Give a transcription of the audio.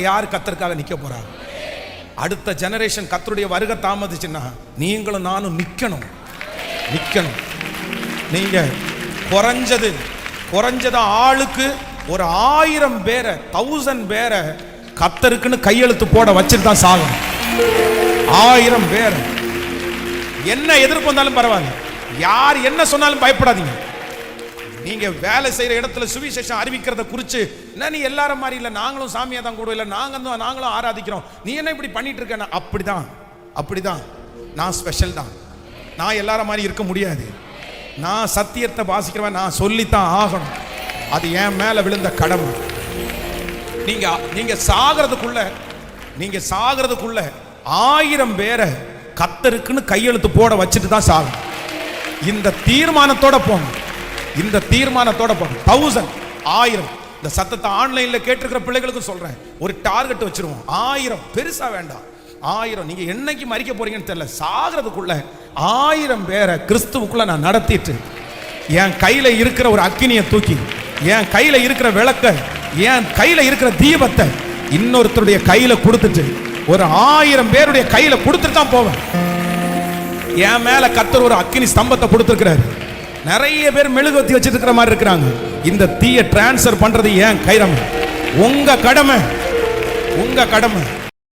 யார் கத்தருக்காக நிக்க போறாங்க? அடுத்த ஜெனரேஷன் கத்தருடைய வருகை தாமதிச்சுன்னா நீங்களும் நானும் நிக்கணும். நிக்கணும். நீங்க குறைஞ்சது குறைஞ்சது ஆளுக்கு ஒரு ஆயிரம் பேரை தௌசண்ட் பேரை கத்தருக்குன்னு கையெழுத்து போட வச்சுட்டு தான் சாகணும். ஆயிரம் பேர். என்ன எதிர்ப்பு வந்தாலும் பரவாயில்ல. யார் என்ன சொன்னாலும் பயப்படாதீங்க. நீங்க வேலை செய்யற இடத்துல சுவிசேஷம் அறிவிக்கிறத குறிச்சு என்ன நீ எல்லாரும் மாதிரி இல்லை நாங்களும் சாமியா தான் கூட இல்லை நாங்க தான் நாங்களும் ஆராதிக்கிறோம். நீ என்ன இப்படி பண்ணிட்டு இருக்க? அப்படிதான் அப்படிதான். நான் ஸ்பெஷல் தான். நான் எல்லாரும் மாதிரி இருக்க முடியாது. நான் சத்தியத்தை வாசிக்கிறவன் நான் சொல்லித்தான் ஆகணும். அது என் மேல விழுந்த கடமை. நீங்க நீங்க சாகிறதுக்குள்ள நீங்க சாகிறதுக்குள்ள ஆயிரம் பேரை கத்தருக்குன்னு கையெழுத்து போட வச்சுட்டு தான் சாகும் இந்த தீர்மானத்தோட போங்க. இந்த தீர்மானத்தோட போங்க தௌசண்ட் ஆயிரம். இந்த சத்தத்தை ஆன்லைன்ல கேட்டிருக்கிற பிள்ளைகளுக்கும் சொல்றேன். ஒரு டார்கெட் வச்சிருவோம். ஆயிரம். பெருசா வேண்டாம். ஆயிரம். நீங்க என்னைக்கு மறிக்க போறீங்கன்னு தெரியல. சாகிறதுக்குள்ள ஆயிரம் பேரை கிறிஸ்துவுக்குள்ள நான் நடத்திட்டு என் கையில இருக்கிற ஒரு அக்கினியை தூக்கி என் கையில இருக்கிற விளக்க என் கையில இருக்கிற தீபத்தை இன்னொருத்தருடைய கையில கொடுத்துட்டு ஒரு ஆயிரம் பேருடைய கையில கொடுத்துட்டு தான் போவேன். என் மேல கத்தர் ஒரு அக்கினி ஸ்தம்பத்தை கொடுத்துருக்கிறாரு. நிறைய பேர் மெழுகுவத்தி வச்சிருக்கிற இருக்கிற மாதிரி இருக்கிறாங்க. இந்த தீயை டிரான்ஸ்ஃபர் பண்றது ஏன் கைரம் உங்க கடமை. உங்க கடமை.